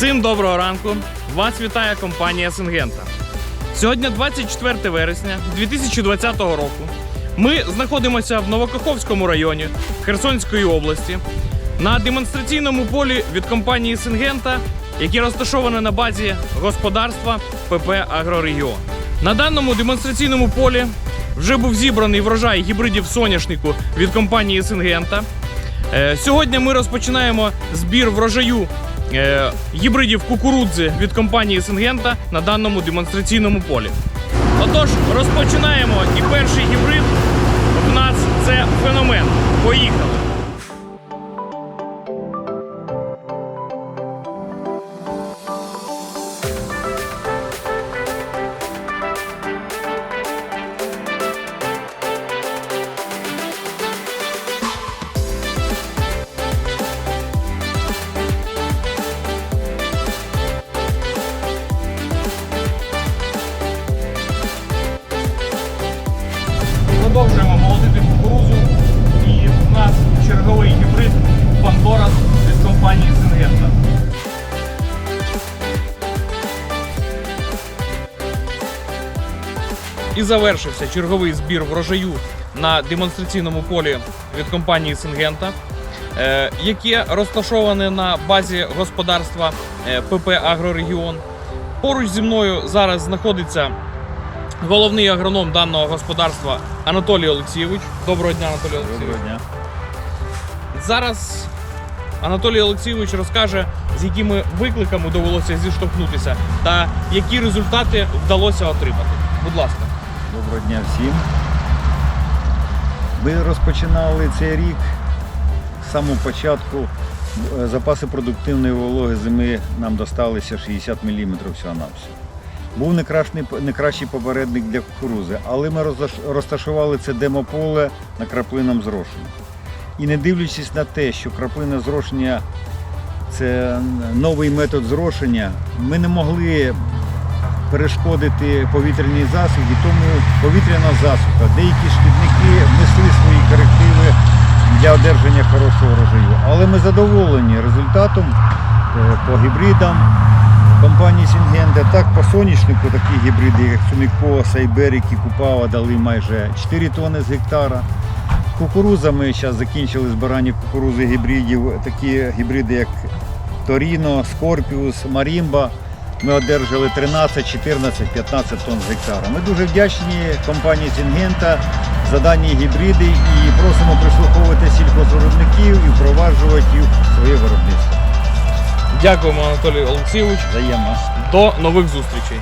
Всім доброго ранку! Вас вітає компанія Сингента. Сьогодні 24 вересня 2020 року. Ми знаходимося в Новокаховському районі Херсонської області на демонстраційному полі від компанії Сингента, яке розташоване на базі господарства ПП Агрорегіон. На даному демонстраційному полі вже був зібраний врожай гібридів соняшнику від компанії Сингента. Е, Сьогодні ми розпочинаємо збір врожаю е, гібридів кукурудзи від компанії Сингента на даному демонстраційному полі. Отож, розпочинаємо. І І завершився черговий збір врожаю на демонстраційному полі від компанії Сингента, е, яке розташоване на базі господарства е, ПП Агрорегіон. Поруч зі мною зараз знаходиться головний агроном даного господарства Анатолій Олексійович. Доброго дня, Анатолій Олексійович. Доброго дня. Зараз Анатолій Олексійович розкаже, з якими викликами довелося зіштовхнутися та які результати вдалося отримати. Будь ласка. Доброго дня всім. Ми розпочинали цей рік з самого початку. Е, Запаси продуктивної вологи зими нам досталися 60 мм всього на все. Був не кращий, попередник для кукурузи, але ми розташували це демополе на краплинному зрошенні. І не дивлячись на те, що краплина зрошення це новий метод зрошення, ми не могли перешкодити повітряній засухі, тому повітряна засуха. Деякі шкідники внесли свої корективи для одержання хорошого врожаю. Але ми задоволені результатом е, по гібридам компанії Сінгенда. Так по соняшнику такі гібриди, як Суміко, Сайберік і Купава дали майже 4 тонни з гектара. Кукуруза ми зараз закінчили збирання кукурузи гібридів, такі гібриди, як Торіно, Скорпіус, Марімба. Ми одержали 13, 14, 15 тонн з гектара. Ми дуже вдячні компанії Сінгента за дані гібриди і просимо прислуховувати сільхозвиробників і впроваджувати їх в своє виробництво. Дякуємо, Анатолій Олексійович. Взаємно. До нових зустрічей.